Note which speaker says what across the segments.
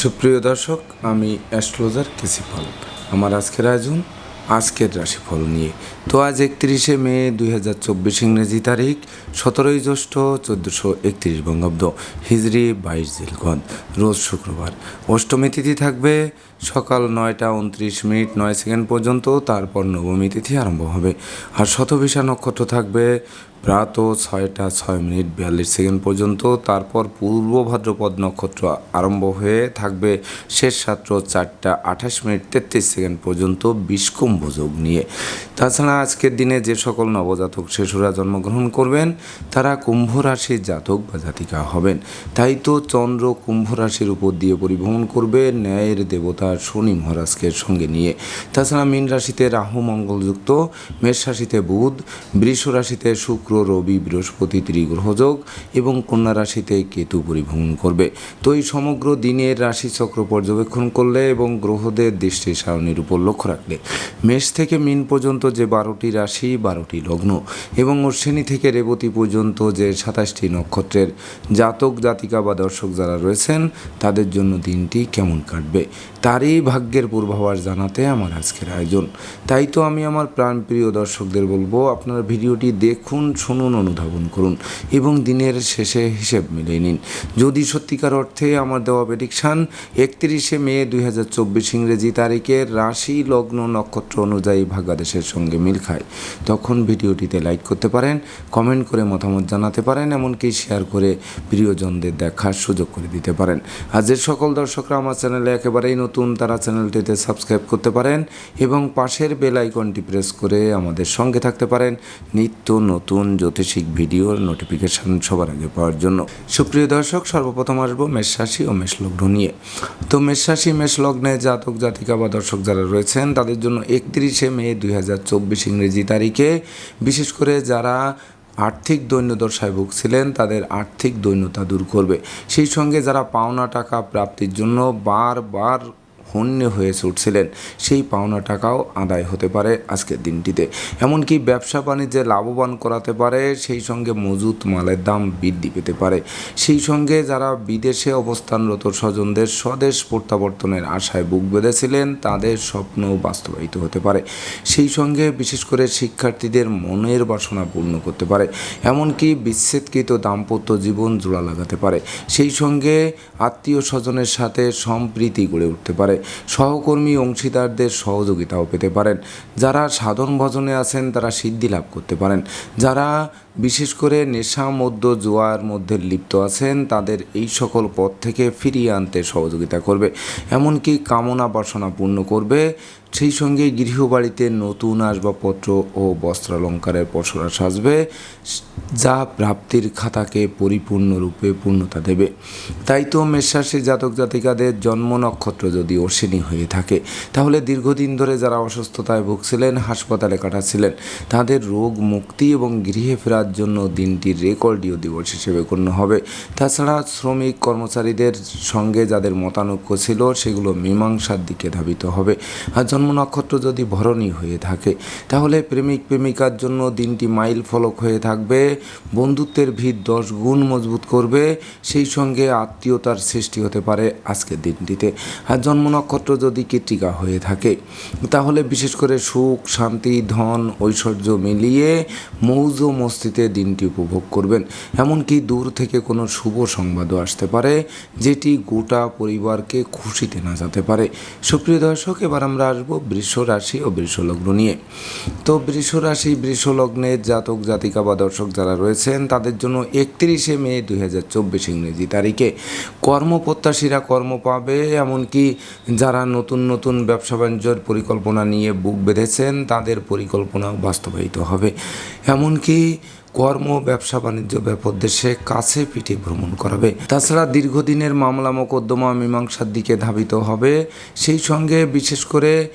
Speaker 1: সুপ্রিয় দর্শক, আমি অ্যাস্ট্রোলজার কেসিফল আমার আজকের আয়োজন, আজকের রাশিফল নিয়ে। তো আজ একত্রিশে মে দুই হাজার চব্বিশ ইংরেজি তারিখ, সতেরোই জ্যৈষ্ঠ চোদ্দোশো একত্রিশ বঙ্গাব্দ, হিজড়ি বাইশ জিলগঞ্জ, রোজ শুক্রবার। অষ্টমী তিথি থাকবে সকাল নয়টা উনত্রিশ মিনিট নয় সেকেন্ড পর্যন্ত, তারপর নবমী তিথি আরম্ভ হবে। আর শতভিসা নক্ষত্র থাকবে প্রাত ছয়টা ছয় মিনিট বিয়াল্লিশ সেকেন্ড পর্যন্ত, তারপর পূর্ব ভাদ্রপদ নক্ষত্র আরম্ভ হয়ে থাকবে শেষ রাত্র চারটা আঠাশ মিনিট তেত্রিশ সেকেন্ড পর্যন্ত বিষকুম্ভ যোগ নিয়ে। তাছাড়া আজকের দিনে যে সকল নবজাতক শিশুরা জন্মগ্রহণ করবেন, তারা কুম্ভ রাশির জাতক বা জাতিকা হবেন। তাই তো চন্দ্র কুম্ভ রাশির উপর দিয়ে পরিভ্রমণ করবে, ন্যায়ের দেবতা শনি মহারাজকে সঙ্গে নিয়ে। তাছাড়া মীন রাশিতে রাহু মঙ্গলযুক্ত, মেষ রাশিতে বুধ, বৃষ রাশিতে শুক্র, রবি, বৃহস্পতি ত্রিগ্রহযোগ এবং কন্যা রাশিতে কেতু পরিভ্রমণ করবে। তো এই সমগ্র দিনের রাশিচক্র পর্যবেক্ষণ করলে এবং গ্রহদের দৃষ্টি সারণীর উপর লক্ষ্য রাখলে মেষ থেকে মিন পর্যন্ত যে বারোটি রাশি, বারোটি লগ্ন এবং অশ্বিনী থেকে রেবতী পর্যন্ত যে সাতাশটি নক্ষত্রের জাতক, জাতিকা বা দর্শক যারা রয়েছেন, তাদের জন্য দিনটি কেমন কাটবে? তারই ভাগ্যের পূর্বাভাস জানাতে আমার আজকের আয়োজন। তাই তো আমি আমার প্রাণপ্রিয় দর্শকদের বলব, আপনারা ভিডিওটি দেখুন, শুনুন, অনুধাবন করুন এবং দিনের শেষে হিসেব মিলিয়ে নিন। যদি সত্যিকার অর্থে আমার দেওয়া প্রেডিকশান একত্রিশে মে দুই হাজার চব্বিশ ইংরেজি তারিখের রাশি, লগ্ন, নক্ষত্র অনুযায়ী ভাগ্যাদেশের সঙ্গে মিল খায়। তখন ভিডিওটিতে লাইক করতে পারেন কমেন্ট করে মতামত জানাতে পারেন, এমনকি শেয়ার করে প্রিয়জনদের দেখার সুযোগ করে দিতে পারেন। যে সকল দর্শকরা আমার চ্যানেলে একেবারেই নতুন তারা চ্যানেলটিতে সাবস্ক্রাইব করতে পারেন এবং পাশের বেল আইকনটি প্রেস করে আমাদের সঙ্গে থাকতে পারেন নিত্য নতুন জ্যোতিষিক ভিডিওর নোটিফিকেশান সবার আগে পাওয়ার জন্য। সুপ্রিয় দর্শক, সর্বপ্রথম আসব মেষ রাশি ও মেষ লগ্ন নিয়ে। তো মেষ রাশি, মেষ জাতক, জাতিকা বা দর্শক যারা রয়েছেন, তাদের জন্য একত্রিশে মে দুই হাজার চব্বিশ ইংরেজি তারিখে। বিশেষ করে যারা আর্থিক দৈন্যদশায় ভুগছিলেন, তাদের আর্থিক দৈন্যতা দূর করবে। সেই সঙ্গে যারা পাওনা টাকা প্রাপ্তির জন্য বারবার হন্যে হয়ে ছুটছিলেন। সেই পাওনা টাকাও আদায় হতে পারে আজকের দিনটিতে। এমনকি ব্যবসা বাণিজ্যে লাভবান করাতে পারে, সেই সঙ্গে মজুত মালের দাম বৃদ্ধি পেতে পারে। সেই সঙ্গে যারা বিদেশে অবস্থানরত স্বজনদের স্বদেশ প্রত্যাবর্তনের আশায় বুক বেঁধেছিলেন, তাদের স্বপ্ন বাস্তবায়িত হতে পারে। সেই সঙ্গে বিশেষ করে শিক্ষার্থীদের মনের বাসনা পূর্ণ করতে পারে। এমনকি বিচ্ছেদকৃত দাম্পত্য জীবন জোড়া লাগাতে পারে। সেই সঙ্গে আত্মীয় স্বজনের সাথে সম্প্রীতি গড়ে উঠতে পারে। সহকর্মী অংশীদারদের সহযোগিতাও পেতে পারেন। যারা সাধন ভজনে আছেন, তারা সিদ্ধি লাভ করতে পারেন। যারা বিশেষ করে নেশা মধ্য জোয়ার মধ্যে লিপ্ত আছেন, তাদের এই সকল পথ থেকে ফিরিয়ে আনতে সহযোগিতা করবে। এমনকি কামনা বাসনা পূর্ণ করবে। সেই সঙ্গে গৃহবাড়িতে নতুন আসবাবপত্র ও বস্ত্রালঙ্কারের পসরা সাজবে, যা প্রাপ্তির খাতাকে পরিপূর্ণরূপে পূর্ণতা দেবে। তাই তো মেষরাশি জাতক জাতিকাদের জন্ম নক্ষত্র যদি অশ্বিনী হয়ে থাকে, তাহলে দীর্ঘদিন ধরে যারা অসুস্থতায় ভুগছিলেন, হাসপাতালে কাটাচ্ছিলেন, তাদের রোগ, মুক্তি এবং গৃহে ফেরার জন্য দিনটি রেকর্ডীয় দিবস হিসেবে গণ্য হবে। তাছাড়া শ্রমিক কর্মচারীদের সঙ্গে যাদের মতানৈক্য ছিল, সেগুলো মীমাংসার দিকে ধাবিত হবে। আর জন্ম নক্ষত্র যদি ভরণী হয়ে থাকে, তাহলে প্রেমিক প্রেমিকার জন্য দিনটি মাইল ফলক হয়ে থাকবে। বন্ধুত্বের ভিত দশ গুণ মজবুত করবে। সেই সঙ্গে আত্মীয়তার সৃষ্টি হতে পারে আজকের দিনটিতে। আর জন্ম নক্ষত্র যদি কৃত্রিকা হয়ে থাকে, তাহলে বিশেষ করে সুখ, শান্তি, ধন, ঐশ্বর্য মিলিয়ে মৌজ মস্তিতে দিনটি উপভোগ করবেন। এমনকি দূর থেকে কোনো শুভ সংবাদও আসতে পারে, যেটি গোটা পরিবারকে খুশিতে না যেতে পারে। সুপ্রিয় দর্শক, এবার আমরা আসব বৃষ রাশি ও বৃষ লগ্ন নিয়ে। তো বৃষ রাশি বৃষ লগ্নের জাতক, জাতিকা বা দর্শক যারা রয়েছেন, তাদের জন্য একত্রিশে মে দুই হাজার চব্বিশ ইংরেজি তারিখে কর্মপ্রত্যাশীরা কর্ম পাবে। এমনকি যারা নতুন নতুন ব্যবসা বাণিজ্যের পরিকল্পনা নিয়ে বুক বেঁধেছেন, তাদের পরিকল্পনাও বাস্তবায়িত হবে। এমনকি কর্ম, ব্যবসা, বাণিজ্য ব্যাপদেশে কাছে পিঠে ভ্রমণ করাবে। তাছাড়া দীর্ঘদিনের মামলা মোকদ্দমা মীমাংসার দিকে ধাবিত হবে। সেই সঙ্গে বিশেষ করে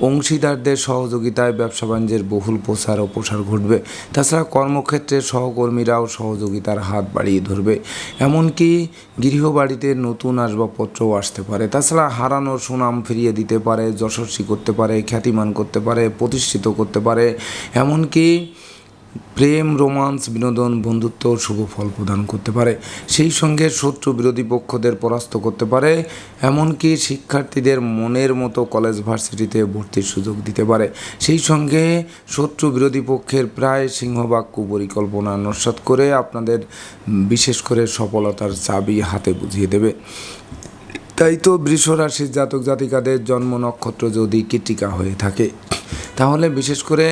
Speaker 1: অংশীদারদের সহযোগিতায় ব্যবসা বাণিজ্যের বহুল প্রসার ও প্রসার ঘটবে। তাছাড়া কর্মক্ষেত্রে সহকর্মীরাও সহযোগিতার হাত বাড়িয়ে ধরবে। এমনকি গৃহবাড়িতে নতুন আসবাবপত্রও আসতে পারে। তাছাড়া হারানোর সুনাম ফিরিয়ে দিতে পারে, যশস্বী করতে পারে, খ্যাতিমান করতে পারে, প্রতিষ্ঠিত করতে পারে। এমনকি প্রেম, রোমান্স, বিনোদন, বন্ধুত্ব শুভ ফল প্রদান করতে পারে। সেই সঙ্গে শত্রু বিরোধী পক্ষদের পরাস্ত করতে পারে, এমনকি শিক্ষার্থীদের মনের মতো কলেজ ভার্সিটিতে ভর্তির সুযোগ দিতে পারে। সেই সঙ্গে শত্রু বিরোধী পক্ষের প্রায় সিংহভাগ কুপরিকল্পনা নস্বাত করে আপনাদের বিশেষ করে সফলতার চাবি হাতে বুঝিয়ে দেবে। তাই তো বৃষ রাশির জাতক জাতিকাদের জন্ম নক্ষত্র যদি কৃতিকা হয়ে থাকে, তাহলে বিশেষ করে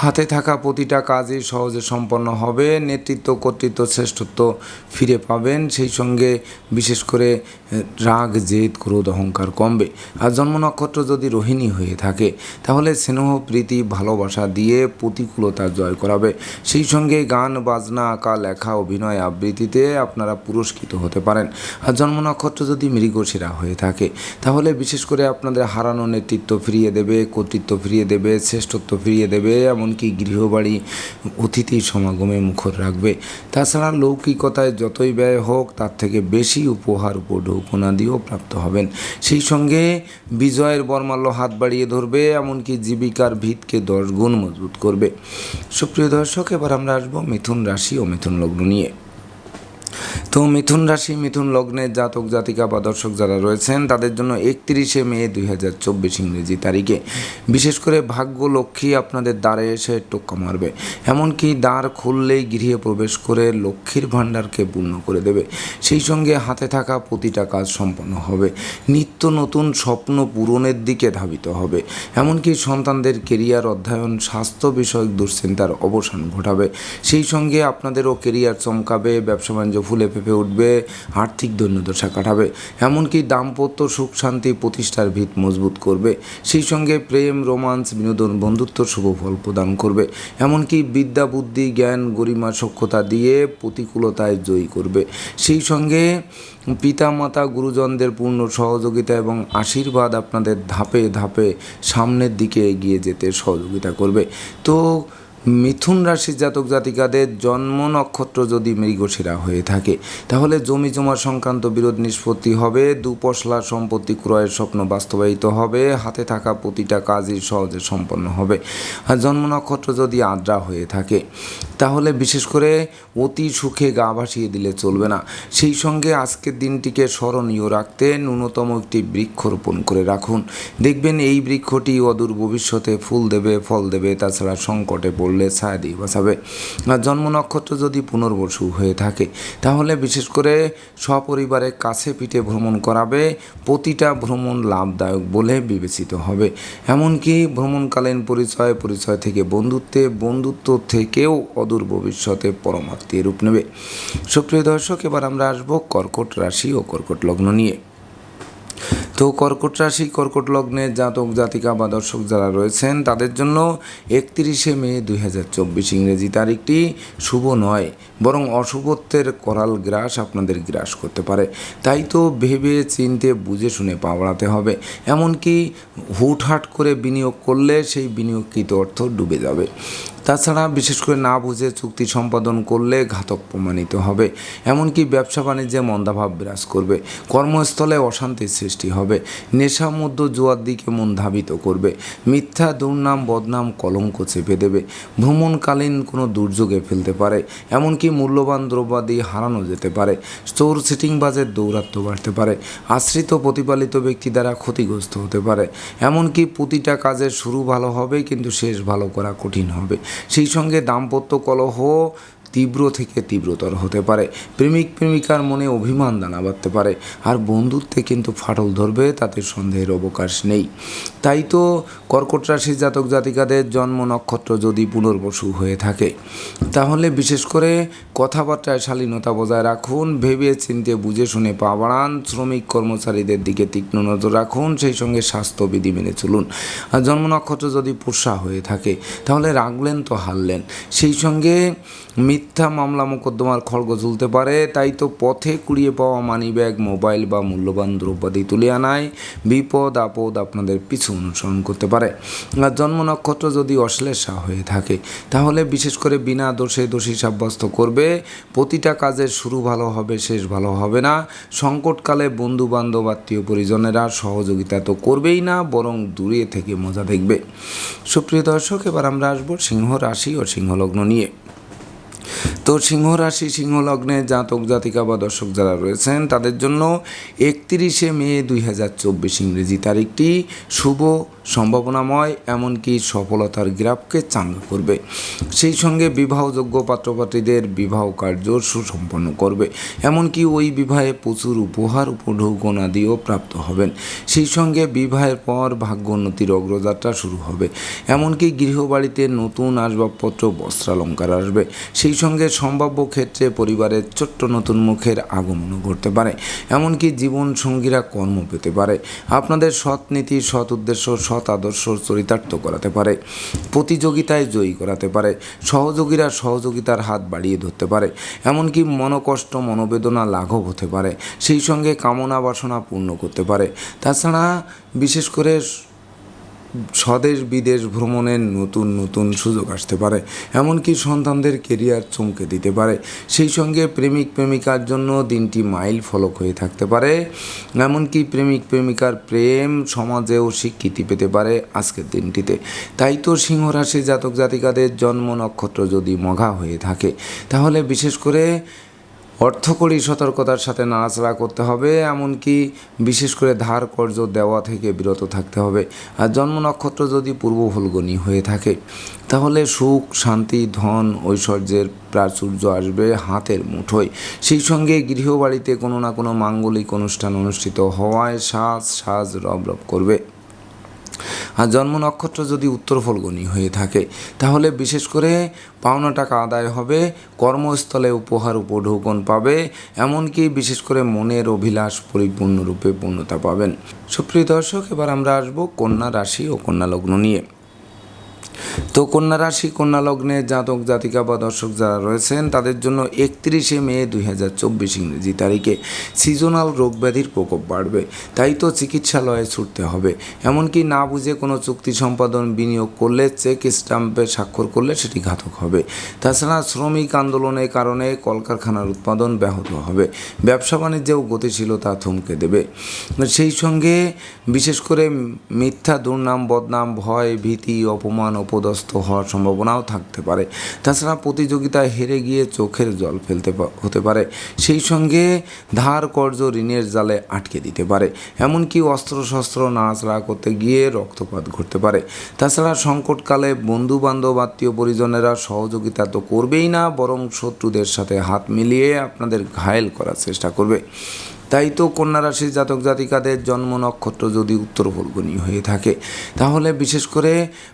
Speaker 1: হাতে থাকা প্রতিটা কাজই সহজে সম্পন্ন হবে, নেতৃত্ব, কর্তৃত্ব, শ্রেষ্ঠত্ব ফিরে পাবেন। সেই সঙ্গে বিশেষ করে রাগ, জেদ, ক্রোধ, অহংকার কমবে। আর জন্ম নক্ষত্র যদি রোহিণী হয়ে থাকে, তাহলে স্নেহ, প্রীতি, ভালোবাসা দিয়ে প্রতিকূলতা জয় করাবে। সেই সঙ্গে গান, বাজনা, আঁকা, লেখা, অভিনয় আবৃত্তিতে আপনারা পুরস্কৃত হতে পারেন। আর জন্ম নক্ষত্র যদি মৃগশিরা হয়ে থাকে, তাহলে বিশেষ করে আপনাদের হারানো নেতৃত্ব ফিরিয়ে দেবে, কর্তৃত্ব ফিরিয়ে দেবে, শ্রেষ্ঠত্ব ফিরিয়ে দেবে এমনকি গৃহবাড়ি অতিথি সমাগমে মুখর রাখবে। তাছাড়া লৌকিকতায় যতই ব্যয় হোক, তার থেকে বেশি উপহার উপঢৌকনা দিয়েও প্রাপ্ত হবেন। সেই সঙ্গে বিজয়ের বর্মাল্য হাত বাড়িয়ে ধরবে, এমনকি জীবিকার ভিতকে দশ গুণ মজবুত করবে। সুপ্রিয় দর্শক, এবার আমরা আসব মিথুন রাশি ও মিথুন লগ্ন নিয়ে। তো মিথুন রাশি, মিথুন লগ্নের জাতক, জাতিকা বা দর্শক যারা রয়েছেন, তাদের জন্য একত্রিশে মে দুই হাজার চব্বিশ ইংরেজি তারিখে। বিশেষ করে ভাগ্য লক্ষ্মী আপনাদের দ্বারে এসে টোক্কা মারবে। এমনকি দ্বার খুললেই গৃহে প্রবেশ করে লক্ষ্মীর ভাণ্ডারকে পূর্ণ করে দেবে। সেই সঙ্গে হাতে থাকা প্রতিটা কাজ সম্পন্ন হবে। নিত্য নতুন স্বপ্ন পূরণের দিকে ধাবিত হবে। এমনকি সন্তানদের কেরিয়ার অধ্যয়ন, স্বাস্থ্য বিষয়ক দুশ্চিন্তার অবসান ঘটাবে। সেই সঙ্গে আপনাদেরও কেরিয়ার চমকাবে, ব্যবসা বাণিজ্য ফুলে ফেপে উঠবে, আর্থিক দৈন্যদশা কাটাবে, এমনকি দাম্পত্য সুখ শান্তি প্রতিষ্ঠার ভিত মজবুত করবে। সেই সঙ্গে প্রেম, রোমান্স, বিনোদন, বন্ধুত্ব শুভ ফল প্রদান করবে। এমনকি বিদ্যা, বুদ্ধি, জ্ঞান, গরিমা, সক্ষতা দিয়ে প্রতিকূলতায় জয়ী করবে। সেই সঙ্গে পিতামাতা, গুরুজনদের পূর্ণ সহযোগিতা এবং আশীর্বাদ আপনাদের ধাপে ধাপে সামনের দিকে এগিয়ে যেতে সহযোগিতা করবে। তো মিথুন রাশির জাতক জাতিকাদের জন্ম নক্ষত্র যদি মৃগশিরা হয়ে থাকে, তাহলে জমি জমা সংক্রান্ত বিরোধ নিষ্পত্তি হবে, দুপশলা সম্পত্তি ক্রয়ের স্বপ্ন বাস্তবায়িত হবে, হাতে থাকা প্রতিটা কাজই সহজে সম্পন্ন হবে। আর জন্ম নক্ষত্র যদি আদ্রা হয়ে থাকে, তাহলে বিশেষ করে অতি সুখে গা ভাসিয়ে দিলে চলবে না। সেই সঙ্গে আজকের দিনটিকে স্মরণীয় রাখতে ন্যূনতম একটি বৃক্ষরোপণ করে রাখুন। দেখবেন এই বৃক্ষটি অদূর ভবিষ্যতে ফুল দেবে, ফল দেবে, তাছাড়া সংকটে পড়লে দিয়ে বাঁচাবে আর জন্ম নক্ষত্র যদি পুনর্বসু হয়ে থাকে, তাহলে বিশেষ করে সপরিবারে কাছে পিঠে ভ্রমণ করাবে, প্রতিটা ভ্রমণ লাভদায়ক বলে বিবেচিত হবে। এমনকি ভ্রমণকালীন পরিচয় পরিচয় থেকে বন্ধুত্বে, বন্ধুত্ব থেকেও অদূর ভবিষ্যতে পরমাত্মীয় রূপ নেবে। সুপ্রিয় দর্শক, এবার আমরা আসব কর্কট রাশি ও কর্কট লগ্ন নিয়ে। তো কর্কট রাশি, কর্কট লগ্নে জাতক, জাতিকা বা দর্শক যারা রয়েছেন, তাদের জন্য একত্রিশে মে দুই হাজার চব্বিশ ইংরেজি তারিখটি শুভ নয়। বরং অশুভত্বের করাল গ্রাস আপনাদের গ্রাস করতে পারে। তাই তো ভেবে চিনতে বুঝে শুনে পা বাড়াতে হবে। এমনকি হুটহাট করে বিনিয়োগ করলে সেই বিনিয়োগকৃত অর্থ ডুবে যাবে। তাছাড়া বিশেষ করে না বুঝে চুক্তি সম্পাদন করলে ঘাতক প্রমাণিত হবে। এমনকি ব্যবসা বাণিজ্যে মন্দাভাব বিরাজ করবে। কর্মস্থলে অশান্তির সৃষ্টি হবে। নেশা মধ্য জুয়ার দিকে মন ধাবিত করবে। মিথ্যা দুর্নাম বদনাম কলঙ্ক চেপে দেবে। ভ্রমণকালীন কোনো দুর্যোগে ফেলতে পারে। এমনকি মূল্যবান দ্রব্যাদি হারানো যেতে পারে। স্টোর চোর সিটিংবাজের দৌরাত্ম বাড়তে পারে। আশ্রিত প্রতিপালিত ব্যক্তি দ্বারা ক্ষতিগ্রস্ত হতে পারে। এমনকি প্রতিটা কাজের শুরু ভালো হবে, কিন্তু শেষ ভালো করা কঠিন হবে। সেই সঙ্গে দাম্পত্য কলহ তীব্র থেকে তীব্রতর হতে পারে। প্রেমিক প্রেমিকার মনে অভিমান দানা বাঁধতে পারে। আর বন্ধুত্বে কিন্তু ফাটল ধরবে, তাতে সন্দেহের অবকাশ নেই। তাই তো কর্কট রাশির জাতক জাতিকাদের জন্ম নক্ষত্র যদি পুনর্বসু হয়ে থাকে, তাহলে বিশেষ করে কথাবার্তায় শালীনতা বজায় রাখুন, ভেবে চিনতে বুঝে শুনে পা বাড়ান, শ্রমিক কর্মচারীদের দিকে তীক্ষ্ণ নজর রাখুন, সেই সঙ্গে স্বাস্থ্যবিধি মেনে চলুন। আর জন্ম নক্ষত্র যদি পোষা হয়ে থাকে, তাহলে রাখলেন তো হারলেন। সেই সঙ্গে মিথ্যা মামলা মোকদ্দমার খড়গ ঝুলতে পারে, তাই তো পথে কুড়িয়ে পাওয়া মানি ব্যাগ মোবাইল বা মূল্যবান দ্রব্যাদি তুলে আনায় বিপদ আপদ আপনাদের পিছু অনুসরণ করতে পারে। আর জন্ম নক্ষত্র যদি অশ্লেষা হয়ে থাকে, তাহলে বিশেষ করে বিনা দোষে দোষী সাব্যস্ত করবে, প্রতিটা কাজের শুরু ভালো হবে, শেষ ভালো হবে না, সংকটকালে বন্ধু বান্ধব আত্মীয় পরিজনেরা সহযোগিতা তো করবেই না, বরং দূরে থেকে মজা দেখবে। সুপ্রিয় দর্শক, এবার আমরা আসব সিংহ রাশি ও সিংহলগ্ন নিয়ে। তো সিংহ রাশি, সিংহ লগ্নে জাতক, জাতিকা বা দর্শক যারা রয়েছেন, তাদের জন্য একত্রিশে মে দুই হাজার চব্বিশ ইংরেজি তারিখটি শুভ, সম্ভাবনাময়, এমনকি সফলতার গ্রাফকে চাঙ্গা করবে। সেই সঙ্গে বিবাহযোগ্য পাত্রপাত্রীদের বিবাহ কার্য সুসম্পন্ন করবে। এমনকি ওই বিবাহে প্রচুর উপহার, উপঢৌকন আদিও প্রাপ্ত হবেন। সেই সঙ্গে বিবাহের পর ভাগ্যোন্নতির অগ্রযাত্রা শুরু হবে। এমনকি গৃহবাড়িতে নতুন আসবাবপত্র, বস্ত্রালঙ্কার আসবে। সেই সঙ্গে সম্ভাব্য ক্ষেত্রে পরিবারের ছোট্ট নতুন মুখের আগমন ঘটতে পারে, এমনকি জীবন সঙ্গীরা কর্ম পেতে পারে। আপনাদের সৎ নীতি, সৎ উদ্দেশ্য, সৎ আদর্শ চরিতার্থ করাতে পারে, প্রতিযোগিতায় জয়ী করাতে পারে, সহযোগীরা সহযোগিতার হাত বাড়িয়ে ধরতে পারে, এমনকি মনোকষ্ট, মনোবেদনা লাঘব হতে পারে, সেই সঙ্গে কামনা বাসনা পূর্ণ করতে পারে। তাছাড়া বিশেষ করে স্বদেশ বিদেশ ভ্রমণের নতুন নতুন সুযোগ আসতে পারে, এমনকি সন্তানদের কেরিয়ার চমকে দিতে পারে। সেই সঙ্গে প্রেমিক প্রেমিকার জন্য দিনটি মাইল ফলক হয়ে থাকতে পারে, এমনকি প্রেমিক প্রেমিকার প্রেম সমাজেও স্বীকৃতি পেতে পারে আজকের দিনটিতে। তাই তো সিংহ রাশি জাতক জাতিকাদের জন্ম নক্ষত্র যদি মঘা হয়ে থাকে, তাহলে বিশেষ করে অর্থকরী সতর্কতার সাথে নাড়াচাড়া করতে হবে, এমনকি বিশেষ করে ধার কর্জ দেওয়া থেকে বিরত থাকতে হবে। আর জন্ম নক্ষত্র যদি পূর্ব ফলগনি হয়ে থাকে, তাহলে সুখ, শান্তি, ধন, ঐশ্বর্যের প্রাচুর্য আসবে হাতের মুঠোয়। সেই সঙ্গে গৃহবাড়িতে কোনো না কোনো মাঙ্গলিক অনুষ্ঠান অনুষ্ঠিত হওয়ায় সাজ সাজ রব রব করবে। আর জন্ম নক্ষত্র যদি উত্তর ফলগুনি হয়ে থাকে, তাহলে বিশেষ করে পাওনা টাকা আদায় হবে, কর্মস্থলে উপহার উপঢৌকন পাবে, এমনকি বিশেষ করে মনের অভিলাষ পরিপূর্ণরূপে পূর্ণতা পাবেন। সুপ্রিয় দর্শক, এবার আমরা আসব কন্যা রাশি ও কন্যা লগ্ন নিয়ে। তো কন্যা রাশি, কন্যা লগ্নে জাতক, জাতিকা বা দর্শক যারা রয়েছেন, তাদের জন্য একত্রিশে মে দুই হাজার চব্বিশ ইংরেজি তারিখে সিজনাল রোগ ব্যাধির প্রকোপ বাড়বে। তাই তো চিকিৎসালয়ে ছুটতে হবে। এমনকি না বুঝে কোনো চুক্তি সম্পাদন বিনিয়োগ করলে, চেক স্টাম্পে স্বাক্ষর করলে সেটি ঘাতক হবে। তাছাড়া শ্রমিক আন্দোলনের কারণে কলকারখানার উৎপাদন ব্যাহত হবে। ব্যবসা বাণিজ্যেও গতিশীলতা থমকে দেবে। সেই সঙ্গে বিশেষ করে মিথ্যা, দুর্নাম, বদনাম, ভয়, ভীতি, অপমান অপদস্থ হওয়ার সম্ভাবনাও থাকতে পারে। তাছাড়া প্রতিযোগিতায় হেরে গিয়ে চোখের জল ফেলতে হতে পারে। সেই সঙ্গে ধার, কর্জ, ঋণের জালে আটকে দিতে পারে। এমনকি অস্ত্রশস্ত্র, নাড়াচাড়া করতে গিয়ে রক্তপাত ঘটতে পারে। তাছাড়া সংকটকালে বন্ধু বান্ধব আত্মীয় পরিজনেরা সহযোগিতা তো করবেই না, বরং শত্রুদের সাথে হাত মিলিয়ে আপনাদের ঘায়েল করার চেষ্টা করবে। তাই তো কন্যা রাশির জাতক জাতিকাদের জন্ম নক্ষত্র যদি উত্তর ফলগুনি হয়ে থাকে, তাহলে বিশেষ করে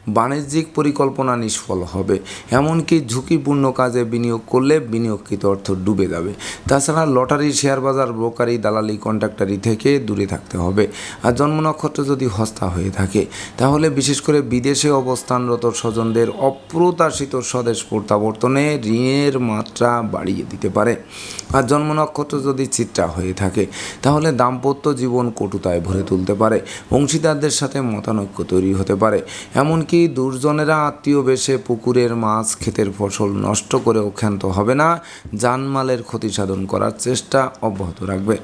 Speaker 1: বাণিজ্যিক পরিকল্পনা নিষ্ফল হবে। এমনকি ঝুঁকিপূর্ণ কাজে বিনিয়োগ করলে বিনিয়োগকৃত অর্থ ডুবে যাবে। তাছাড়া লটারি, শেয়ার বাজার, ব্রোকারি, দালালি, কন্ট্রাক্টারি থেকে দূরে থাকতে হবে। আর জন্ম নক্ষত্র যদি হস্তা হয়ে থাকে, তাহলে বিশেষ করে বিদেশে অবস্থানরত স্বজনদের অপ্রত্যাশিত স্বদেশ প্রত্যাবর্তনে ঋণের মাত্রা বাড়িয়ে দিতে পারে। আর জন্ম নক্ষত্র যদি চিত্রা হয়ে থাকে তাহলে দাম্পত্য জীবন কটুতায় ভরে তুলতে পারে। অংশীদারদের সাথে মতানৈক্য তৈরি হতে পারে। এমনকি দুর্জনেরা আত্মীয় বেশে পুকুরের মাছ, ক্ষেতের ফসল নষ্ট করে ক্ষান্ত হবে না। জানমালের ক্ষতি সাধন করার চেষ্টা অব্যাহত রাখবে।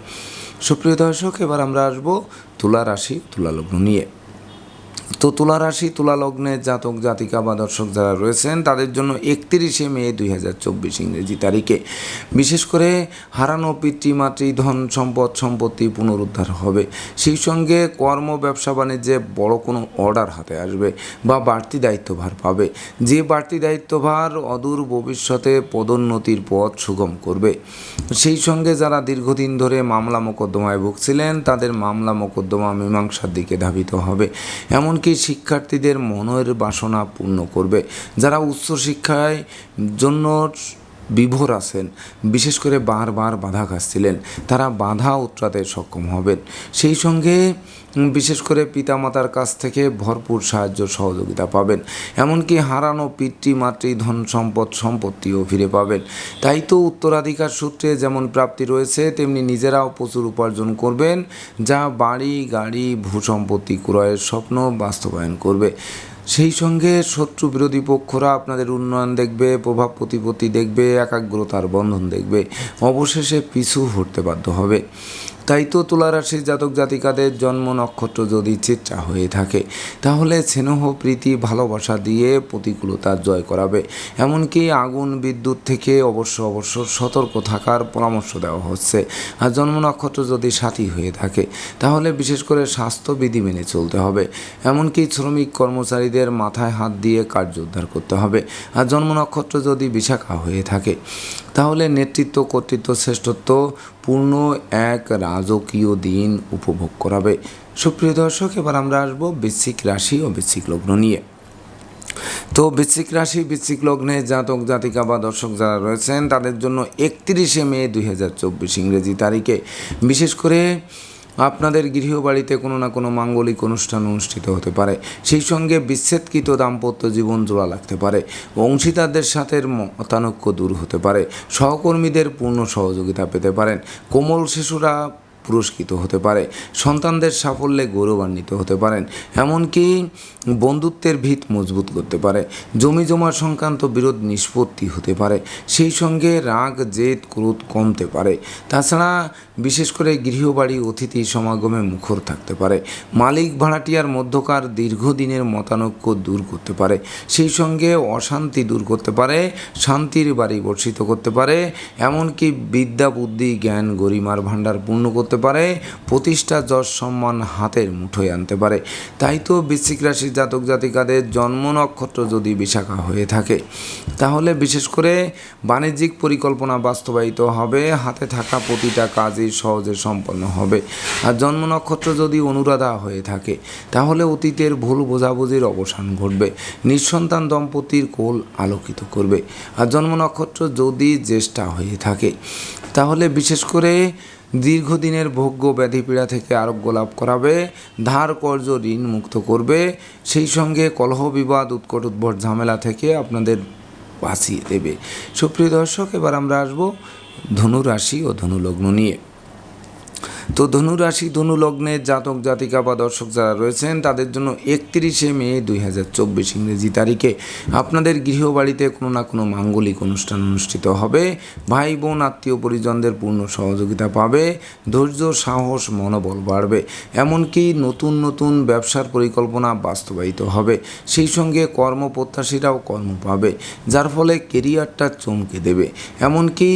Speaker 1: সুপ্রিয় দর্শক, এবার আমরা আসব তুলা রাশি, তুলা লগ্ন নিয়ে। তো তুলা রাশি তুলা লগ্নে জাতক, জাতিকা বা দর্শক যারা রয়েছেন, তাদের জন্য একত্রিশে মে দুই হাজার চব্বিশ ইংরেজি তারিখে। বিশেষ করে হারানো পিতৃমাতৃ ধন সম্পদ, সম্পত্তি পুনরুদ্ধার হবে। সেই সঙ্গে কর্ম, ব্যবসা, বাণিজ্যে বড় কোনো অর্ডার হাতে আসবে বা বাড়তি দায়িত্বভার পাবে। যে বাড়তি দায়িত্বভার অদূর ভবিষ্যতে পদোন্নতির পথ সুগম করবে। সেই সঙ্গে যারা দীর্ঘদিন ধরে মামলা মোকদ্দমায় ভুগছিলেন, তাদের মামলা মোকদ্দমা মীমাংসার দিকে ধাবিত হবে। এমনকি শিক্ষার্থীদের মনের বাসনা পূর্ণ করবে। যারা উচ্চশিক্ষায় জন্য বিভোর আছেন। বিশেষ করে বারবার বাধা খাচ্ছিলেন তারা বাধা উত্রাতে সক্ষম হবেন। সেই সঙ্গে বিশেষ করে পিতামাতার কাছ থেকে ভরপুর সাহায্য সহযোগিতা পাবেন। এমনকি হারানো পিতৃ, মাতৃ, ধন সম্পদ সম্পত্তিও ফিরে পাবেন। তাই তো উত্তরাধিকার সূত্রে যেমন প্রাপ্তি রয়েছে, তেমনি নিজেরাও প্রচুর উপার্জন করবেন, যা বাড়ি, গাড়ি, ভূসম্পত্তি ক্রয়ের স্বপ্ন বাস্তবায়ন করবে। সেই সঙ্গে শত্রু বিরোধী পক্ষরা আপনাদের উন্নয়ন দেখবে, প্রভাব প্রতিপত্তি দেখবে, একাগ্রতার বন্ধন দেখবে। অবশেষে পিছু হটতে বাধ্য হবে। তাই তো তুলা রাশির জাতক জাতিকাদের জন্ম নক্ষত্র যদি চিত্রা হয়ে থাকে, তাহলে স্নেহ, প্রীতি, ভালোবাসা দিয়ে প্রতিকূলতা জয় করাবে। এমনকি আগুন, বিদ্যুৎ থেকে অবশ্য অবশ্য সতর্ক থাকার পরামর্শ দেওয়া হচ্ছে। আর জন্ম নক্ষত্র যদি সাথী হয়ে থাকে, তাহলে বিশেষ করে স্বাস্থ্যবিধি মেনে চলতে হবে। এমনকি শ্রমিক কর্মচারীদের মাথায় হাত দিয়ে কার্য উদ্ধার করতে হবে। আর জন্ম নক্ষত্র যদি বিশাখা হয়ে থাকে, তাহলে নেতৃত্ব, কর্তৃত্ব, শ্রেষ্ঠত্ব পূর্ণ এক রাজকীয় দিন উপভোগ করাবে। সুপ্রিয় দর্শক, এবার আমরা আসব বৃশ্চিক রাশি ও বৃশ্চিক লগ্ন নিয়ে। তো বৃশ্চিক রাশি, বৃশ্চিক লগ্নে জাতক, জাতিকা বা দর্শক যারা রয়েছেন, তাদের জন্য একত্রিশে মে দুই হাজার চব্বিশ ইংরেজি তারিখে। বিশেষ করে আপনাদের গৃহবাড়িতে কোনো না কোনো মাঙ্গলিক অনুষ্ঠান অনুষ্ঠিত হতে পারে। সেই সঙ্গে বিচ্ছেদকৃত দাম্পত্য জীবন জোড়া লাগতে পারে। অংশীদারদের সাথে মতানৈক্য দূর হতে পারে। সহকর্মীদের পূর্ণ সহযোগিতা পেতে পারেন। কোমল শিশুরা পুরস্কৃত হতে পারে। সন্তানদের সাফল্যে গৌরবান্বিত হতে পারেন। এমনকি বন্ধুত্বের ভিত মজবুত করতে পারে। জমি জমা সংক্রান্ত বিরোধ নিষ্পত্তি হতে পারে। সেই সঙ্গে রাগ, জেদ, ক্রোধ কমতে পারে। তাছাড়া বিশেষ করে গৃহবাড়ি, অতিথি সমাগমে মুখর থাকতে পারে। মালিক ভাড়াটিয়ার মধ্যকার দীর্ঘদিনের মতানৈক্য দূর করতে পারে। সেই সঙ্গে অশান্তি দূর করতে পারে, শান্তির বাড়ি বর্ষিত করতে পারে, এমনকি বিদ্যা, বুদ্ধি, জ্ঞান, গরিমার ভাণ্ডার পূর্ণ করতে পারে, প্রতিষ্ঠা, যশ, সম্মান হাতের মুঠোয় আনতে পারে। তাই তো বৃশ্চিক রাশির জাতক জাতিকাদের জন্ম নক্ষত্র যদি বিশাখা হয়ে থাকে, তাহলে বিশেষ করে বাণিজ্যিক পরিকল্পনা বাস্তবায়িত হবে। হাতে থাকা প্রতিটা কাজই সহজে সম্পন্ন হবে। আর জন্ম নক্ষত্র যদি অনুরাধা হয়ে থাকে, তাহলে অতীতের ভুল বোঝাবুঝির অবসান ঘটবে। নিঃসন্তান দম্পতির কোল আলোকিত করবে। আর জন্ম নক্ষত্র যদি জ্যেষ্ঠা হয়ে থাকে, তাহলে বিশেষ করে দীর্ঘদিনের ভোগ্য ব্যাধি পীড়া থেকে আরোগ্য লাভ করাবে ধার কর্য ঋণ মুক্ত করবে। সেই সঙ্গে কলহ বিবাদ, উৎকট উদ্ভট ঝামেলা থেকে আপনাদের বাঁচিয়ে দেবে। সুপ্রিয় দর্শক, এবার আমরা আসব ধনু রাশি ও ধনু লগ্ন নিয়ে। তো ধনু রাশি ধনু জাতক, জাতিকা বা দর্শক যারা রয়েছেন, তাদের জন্য একত্রিশে মে দুই হাজার চব্বিশ ইংরেজি তারিখে আপনাদের গৃহবাড়িতে কোনো না কোনো মাঙ্গলিক অনুষ্ঠান অনুষ্ঠিত হবে। ভাই বোন আত্মীয় পরিজনদের পূর্ণ সহযোগিতা পাবে। ধৈর্য, সাহস, মনোবল বাড়বে। এমনকি নতুন নতুন ব্যবসার পরিকল্পনা বাস্তবায়িত হবে। সেই সঙ্গে কর্মপ্রত্যাশীরাও কর্ম পাবে, যার ফলে কেরিয়ারটা চমকে দেবে। এমনকি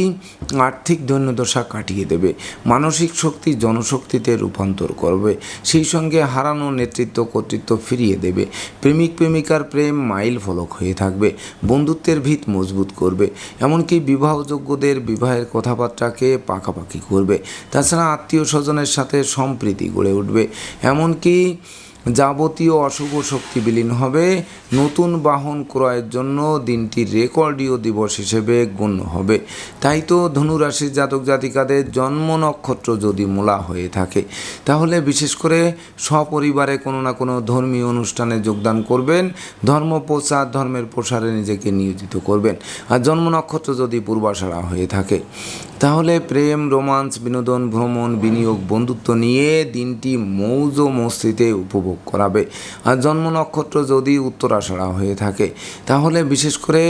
Speaker 1: আর্থিক দৈন্যদশা কাটিয়ে দেবে। মানসিক শক্তি জনশক্তিতে রূপান্তর করবে, সেই সঙ্গে হারানো নেতৃত্ব কর্তৃত্ব ফিরিয়ে দেবে। প্রেমিক প্রেমিকার প্রেম মাইল ফলক হয়ে থাকবে, বন্ধুত্বের ভিত মজবুত করবে, এমনকি বিবাহযোগ্যদের বিবাহের কথাবার্তাকে পাকাপাকি করবে। তাছাড়া আত্মীয় স্বজনের সাথে সম্প্রীতি গড়ে উঠবে, এমনকি যাবতীয় অশুভ শক্তি বিলীন হবে। নতুন বাহন ক্রয়ের জন্য দিনটি রেকর্ডীয় দিবস হিসেবে গণ্য হবে। তাই তো ধনুরাশির জাতক জাতিকাদের জন্ম নক্ষত্র যদি মূলা হয়ে থাকে, তাহলে বিশেষ করে সপরিবারে কোনো না কোনো ধর্মীয় অনুষ্ঠানে যোগদান করবেন। ধর্ম প্রচার ধর্মের প্রসারে নিজেকে নিয়োজিত করবেন। আর জন্ম নক্ষত্র যদি পূর্বাশারা হয়ে থাকে, তাহলে প্রেম, রোমান্স, বিনোদন, ভ্রমণ, বিনিয়োগ, বন্ধুত্ব নিয়ে দিনটি মৌজ মস্তিতে উপভোগ করাবে। আর জন্ম নক্ষত্র যদি উত্তরাষাঢ়া হয়ে থাকে তাহলে বিশেষ করে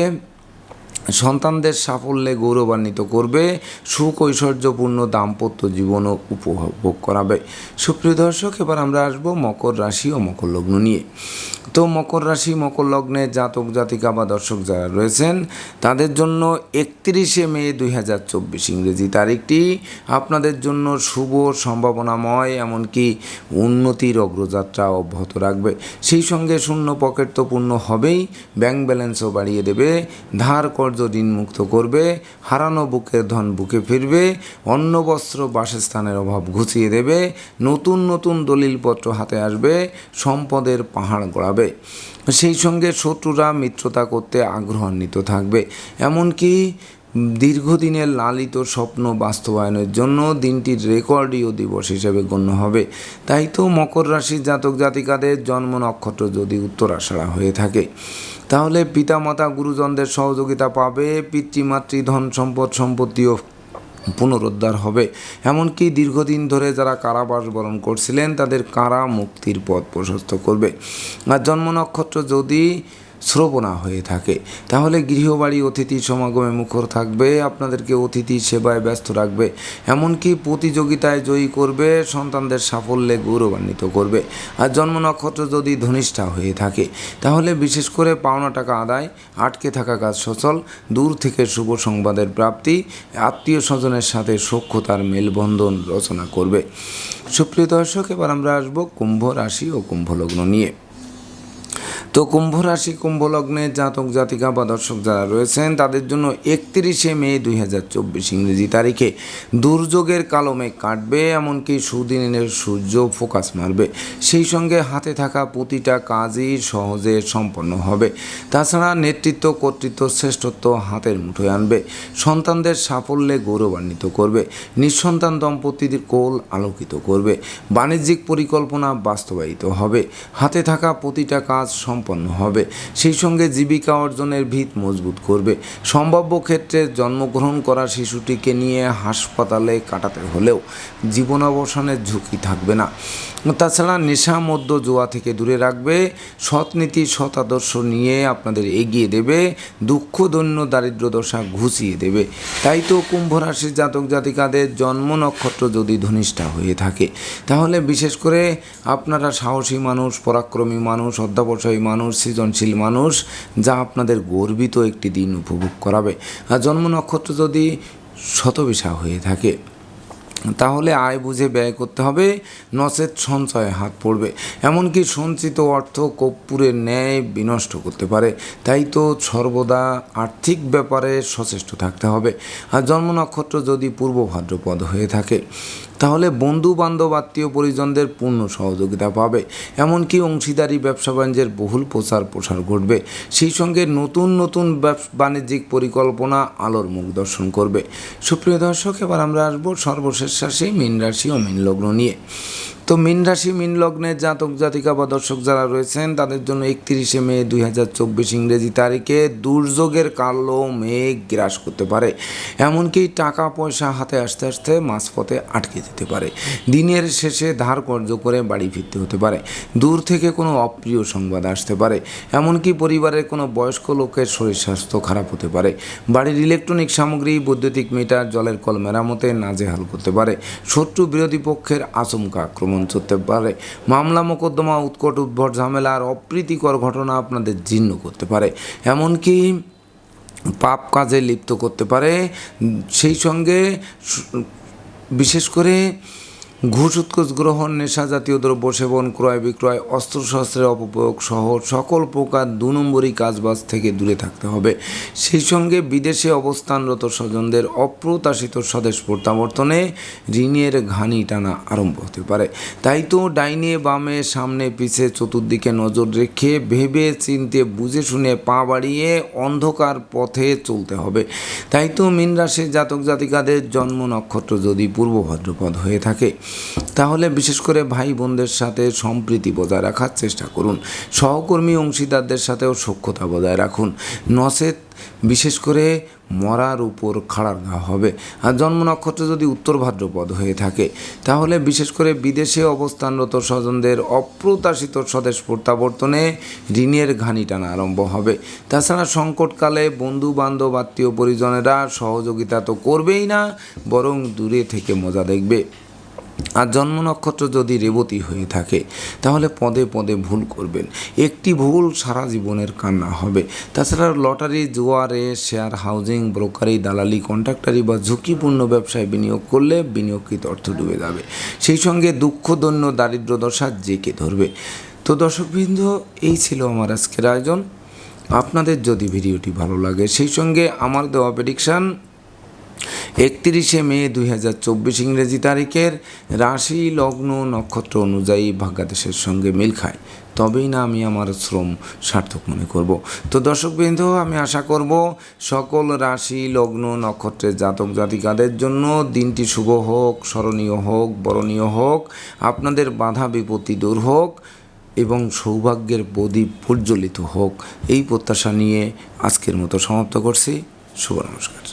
Speaker 1: সন্তানদের সাফল্যে গৌরবান্বিত করবে সুখ ঐশ্বর্যপূর্ণ দাম্পত্য জীবনও উপভোগ করাবে। সুপ্রিয় দর্শক, এবার আমরা আসব মকর রাশি ও মকর লগ্ন নিয়ে। তো মকর রাশি, মকর লগ্নে জাতক, জাতিকা বা দর্শক যারা রয়েছেন, তাদের জন্য একত্রিশে মে দুই হাজার চব্বিশ ইংরেজি তারিখটি। আপনাদের জন্য শুভ, সম্ভাবনাময়, এমনকি উন্নতির অগ্রযাত্রা অব্যাহত রাখবে। সেই সঙ্গে শূন্য পকেট তো পূর্ণ হবেই, ব্যাংক ব্যালেন্সও বাড়িয়ে দেবে। ধার ঋণ মুক্ত করবে, হারানো বুকের ধন বুকে ফিরবে, অন্ন বস্ত্র বাসস্থানের অভাব ঘুচিয়ে দেবে, নতুন নতুন দলিলপত্র হাতে আসবে, সম্পদের পাহাড় গড়াবে। সেই সঙ্গে শত্রুরা মিত্রতা করতে আগ্রহান্বিত থাকবে। এমনকি দীর্ঘদিনের লালিত স্বপ্ন বাস্তবায়নের জন্য দিনটির রেকর্ডীয় দিবস হিসেবে গণ্য হবে। তাই তো মকর রাশির জাতক জাতিকাদের জন্ম নক্ষত্র যদি উত্তরাষাঢ়া হয়ে থাকে। তাহলে পিতামাতা গুরুজনদের সহযোগিতা পাবে, পিতৃমাতৃ ধন সম্পদ সম্পত্তিও পুনরুদ্ধার হবে। এমনকি দীর্ঘদিন ধরে যারা কারাবাস বরণ করছিলেন, তাদের কারা মুক্তির পথ প্রশস্ত করবে? আর জন্ম নক্ষত্র যদি শ্রবণা হয়ে থাকে। তাহলে গৃহবাড়ি অতিথি সমাগমে মুখর থাকবে, আপনাদেরকে অতিথি সেবায় ব্যস্ত রাখবে, এমনকি প্রতিযোগিতায় জয়ী করবে, সন্তানদের সাফল্যে গৌরবান্বিত করবে। আর জন্ম নক্ষত্র যদি ধনিষ্ঠা হয়ে থাকে, তাহলে বিশেষ করে পাওনা টাকা আদায়, আটকে থাকা কাজ সচল, দূর থেকে শুভ সংবাদের প্রাপ্তি, আত্মীয় স্বজনের সাথে সখ্যতার মেলবন্ধন রচনা করবে। সুপ্রিয় দর্শক, এবার আমরা আসব কুম্ভ রাশি ও কুম্ভ লগ্ন নিয়ে। তো কুম্ভ রাশি কুম্ভ লগ্নে জাতক, জাতিকা বা দর্শক যারা রয়েছেন, তাদের জন্য একত্রিশে মে দুই হাজার চব্বিশ ইংরেজি তারিখে দুর্যোগের কালো মেঘ কাটবে, এমনকি সুদিনের সূর্য ফোকাস মারবে। সেই সঙ্গে হাতে থাকা প্রতিটা কাজই সহজে সম্পন্ন হবে। তাছাড়া নেতৃত্ব, কর্তৃত্ব, শ্রেষ্ঠত্ব হাতের মুঠোয় আনবে। সন্তানদের সাফল্যে গৌরবান্বিত করবে। নিঃসন্তান দম্পতিদের কোল আলোকিত করবে। বাণিজ্যিক পরিকল্পনা বাস্তবায়িত হবে। হাতে থাকা প্রতিটা কাজ সম্পন্ন হবে। সেই সঙ্গে জীবিকা অর্জনের ভিত মজবুত করবে। সম্ভাব্য ক্ষেত্রে জন্মগ্রহণ করা শিশুটিকে নিয়ে হাসপাতালে কাটাতে হলেও জীবনাবসানের ঝুঁকি থাকবে না। তাছাড়া নেশা মধ্য জোয়া থেকে দূরে রাখবে। সৎ নীতি, সৎ আদর্শ নিয়ে আপনাদের এগিয়ে দেবে। দুঃখ, দৈন্য, দারিদ্র দশা ঘুষিয়ে দেবে। তাই তো কুম্ভ রাশির জাতক জাতিকাদের জন্ম নক্ষত্র যদি ধনিষ্ঠা হয়ে থাকে, তাহলে বিশেষ করে আপনারা সাহসী মানুষ, পরাক্রমী মানুষ, অধ্যাবসায়ী মানুষ সৃজনশীল মানুষ, যা আপনাদের গর্বিত একটি দিন উপভোগ করাবে। আর জন্ম নক্ষত্র যদি শতবিশা হয়ে থাকে, তাহলে আয় বুঝে ব্যয় করতে হবে নচেত সঞ্চয়ে হাত পড়বে। এমনকি সঞ্চিত অর্থ কর্পূরের ন্যায় বিনষ্ট করতে পারে। তাই তো সর্বদা আর্থিক ব্যাপারে সচেষ্ট থাকতে হবে। আর জন্ম নক্ষত্র যদি পূর্ব ভাদ্রপদ হয়ে থাকে তাহলে বন্ধু বান্ধব আত্মীয় পরিজনদের পূর্ণ সহযোগিতা পাবে। এমনকি অংশীদারি ব্যবসা বাণিজ্যের বহুল প্রচার প্রসার ঘটবে। সেই সঙ্গে নতুন নতুন বাণিজ্যিক পরিকল্পনা আলোর মুখ দর্শন করবে। সুপ্রিয় দর্শক, এবার আমরা আসব সর্বশেষ রাশি, মীন রাশি ও মীন লগ্ন নিয়ে। তো মীন রাশি, মীন লগ্নের জাতক, জাতিকা বা দর্শক যারা রয়েছেন, তাদের জন্য একত্রিশে মে দুই হাজার চব্বিশ ইংরেজি তারিখে দুর্যোগের কালো মেঘ গ্রাস করতে পারে। এমনকি টাকা পয়সা হাতে আসতে আসতে মাঝপথে আটকে যেতে পারে। দিনের শেষে ধার কর্য করে বাড়ি ফিরতে হতে পারে। দূর থেকে কোনো অপ্রিয় সংবাদ আসতে পারে। এমনকি পরিবারের কোনো বয়স্ক লোকের শরীর স্বাস্থ্য খারাপ হতে পারে। বাড়ির ইলেকট্রনিক সামগ্রী, বৈদ্যুতিক মিটার, জলের কল মেরামতে নাজেহাল করতে পারে। শত্রু বিরোধী পক্ষের আচমকা আক্রমণ চলতে পারে। মামলা মোকদ্দমা, উৎকট উদ্ভট ঝামেলা আর অপ্রীতিকর ঘটনা আপনাদের জীর্ণ করতে পারে। এমনকি পাপ কাজে লিপ্ত করতে পারে। সেই সঙ্গে বিশেষ করে ঘুষ উৎকোচ গ্রহণ নেশা জাতীয় দ্রব্য সেবন, ক্রয় বিক্রয়, অস্ত্রশস্ত্রের অপপ্রয়োগ সহ সকল প্রকার দু নম্বরই কাজবাজ থেকে দূরে থাকতে হবে। সেই সঙ্গে বিদেশে অবস্থানরত স্বজনদের অপ্রত্যাশিত স্বদেশ প্রত্যাবর্তনে ঋণের ঘানি টানা আরম্ভ হতে পারে। তাই তো ডাইনে বামে সামনে পিছে চতুর্দিকে নজর রেখে ভেবে চিনতে বুঝে শুনে পা বাড়িয়ে অন্ধকার পথে চলতে হবে। তাই তো মীন রাশির জাতক জাতিকাদের জন্ম নক্ষত্র যদি পূর্ব ভাদ্রপদ হয়ে থাকে। তাহলে বিশেষ করে ভাই বোনদের সাথে সম্প্রীতি বজায় রাখার চেষ্টা করুন। সহকর্মী অংশীদারদের সাথেও সক্ষতা বজায় রাখুন। নচেত বিশেষ করে মরার উপর খাড়ার ঘা হবে। আর জন্ম নক্ষত্র যদি উত্তর ভাদ্রপদ হয়ে থাকে, তাহলে বিশেষ করে বিদেশে অবস্থানরত স্বজনদের অপ্রত্যাশিত স্বদেশ প্রত্যাবর্তনে ঋণের ঘানি টানা আরম্ভ হবে। তাছাড়া সংকটকালে বন্ধু বান্ধব আত্মীয় পরিজনেরা সহযোগিতা তো করবেই না, বরং দূরে থেকে মজা দেখবে। আর জন্ম নক্ষত্র যদি রেবতী হয়ে থাকে, তাহলে পদে পদে ভুল করবেন। একটি ভুল সারা জীবনের কান্না হবে। তাছাড়া লটারি, জুয়ারে, শেয়ার হাউজিং, ব্রোকারি, দালালি, কন্ট্রাক্টারি বা ঝুঁকিপূর্ণ ব্যবসায় বিনিয়োগ করলে বিনিয়োগকৃত অর্থ ডুবে যাবে। সেই সঙ্গে দুঃখ দৈন্য দারিদ্র দশা জেকে ধরবে। তো দর্শকবৃন্দ, এই ছিল আমার আজকের আয়োজন। আপনাদের যদি ভিডিওটি ভালো লাগে, সেই সঙ্গে আমার দেওয়া প্রেডিকশান একত্রিশে মে দুই হাজার চব্বিশ ইংরেজি তারিখের রাশি লগ্ন নক্ষত্র অনুযায়ী ভাগ্যাদেশের সঙ্গে মিল খায়। তবেই না আমি আমার শ্রম সার্থক মনে করব। তো দর্শকবৃন্দ আমি আশা করব সকল রাশি লগ্ন নক্ষত্রের জাতক জাতিকাদের জন্য দিনটি শুভ হোক, স্মরণীয় হোক, বরণীয় হোক, আপনাদের বাধা বিপত্তি দূর হোক এবং সৌভাগ্যের প্রদীপ প্রজ্বলিত হোক। এই প্রত্যাশা নিয়ে আজকের মতো সমাপ্ত করছি। শুভ নমস্কার।